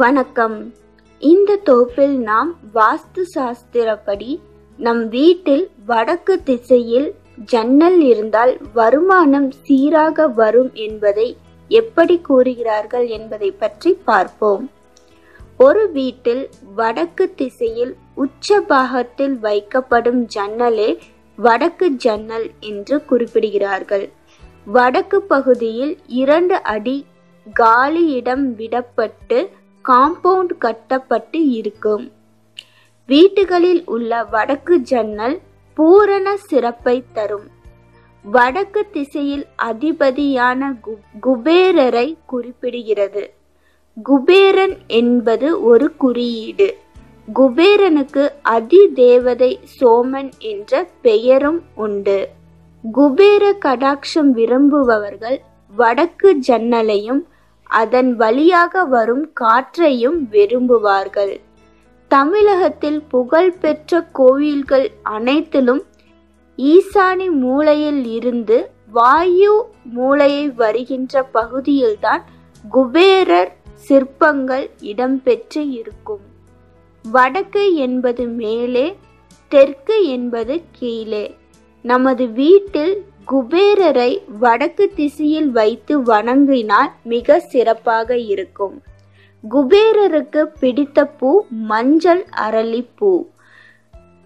வணக்கம். இந்த தொகுப்பில் நாம் வாஸ்து சாஸ்திரப்படி நம் வீட்டில் வடக்கு திசையில் ஜன்னல் இருந்தால் வருமானம் சீராக வரும் என்பதை எப்படி கூறுகிறார்கள் என்பதை பற்றி பார்ப்போம். ஒரு வீட்டில் வடக்கு திசையில் உச்ச பாகத்தில் வைக்கப்படும் ஜன்னலே வடக்கு ஜன்னல் என்று குறிப்பிடுகிறார்கள். வடக்கு பகுதியில் இரண்டு அடி காலியிடம் விடப்பட்டு காம்பவுண்ட் கட்டப்பட்டு இருக்கும். வீட்டுகளில் உள்ள வடக்கு ஜன்னல் பூரண சிறப்பை தரும். வடக்கு திசையில் அதிபதியான கு- குபேரரை குறிப்பிடுகிறது. குபேரன் என்பது ஒரு குறியீடு. குபேரனுக்கு அதி தேவதை சோமன் என்ற பெயரும் உண்டு. குபேர கடாட்சம் விரும்புபவர்கள் வடக்கு ஜன்னலையும் அதன் வழியாக வரும் காற்றையும் விரும்புவார்கள். தமிழகத்தில் புகழ்பெற்ற கோயில்கள் அனைத்திலும் ஈசானி மூலையில் இருந்து வாயு மூலையை வருகின்ற பகுதியில்தான் குபேரர் சிற்பங்கள் இடம்பெற்று இருக்கும். வடக்கு என்பது மேலே தெற்கு என்பது கீழே. நமது வீட்டில் குபேரரை வடக்கு திசையில் வைத்து வணங்கினால் மிக சிறப்பாக இருக்கும். குபேரருக்கு பிடித்த பூ மஞ்சள் அரளிப்பூ.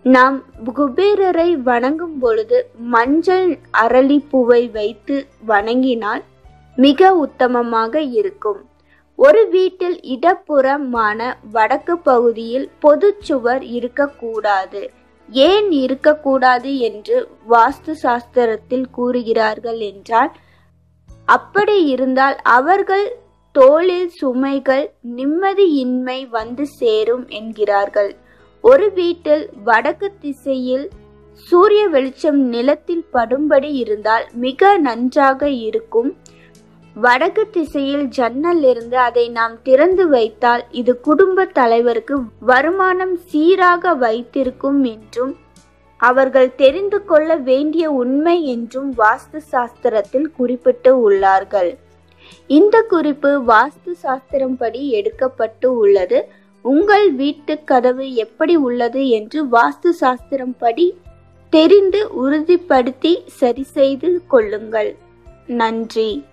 நாம் குபேரரை வணங்கும் பொழுது மஞ்சள் அரளிப்பூவை வைத்து வணங்கினால் மிக உத்தமமாக இருக்கும். ஒரு வீட்டில் இடப்புறமான வடக்கு பகுதியில் பொதுச்சுவர் இருக்கக்கூடாது. ஏன் இருக்கக்கூடாது என்று வாஸ்து சாஸ்திரத்தில் கூறுகிறார்கள் என்றால் அப்படி இருந்தால் அவர்கள் தோளில் சுமைகள் நிம்மதியின்மை வந்து சேரும் என்கிறார்கள். ஒரு வீட்டில் வடக்கு திசையில் சூரிய வெளிச்சம் நிலத்தில் படும்படி இருந்தால் மிக நன்றாக இருக்கும். வடக்கு திசையில் ஜன்னல் இருந்து அதை நாம் திறந்து வைத்தால் இது குடும்ப தலைவருக்கு வருமானம் சீராக வைத்திருக்கும் என்றும் அவர்கள் தெரிந்து கொள்ள வேண்டிய உண்மை என்றும் வாஸ்து சாஸ்திரத்தில் குறிப்பிட்டு உள்ளார்கள். இந்த குறிப்பு வாஸ்து சாஸ்திரம் படி எடுக்கப்பட்டு உள்ளது. உங்கள் வீட்டு கதவு எப்படி உள்ளது என்று வாஸ்து சாஸ்திரம் படி தெரிந்து உறுதிப்படுத்தி சரி செய்து கொள்ளுங்கள். நன்றி.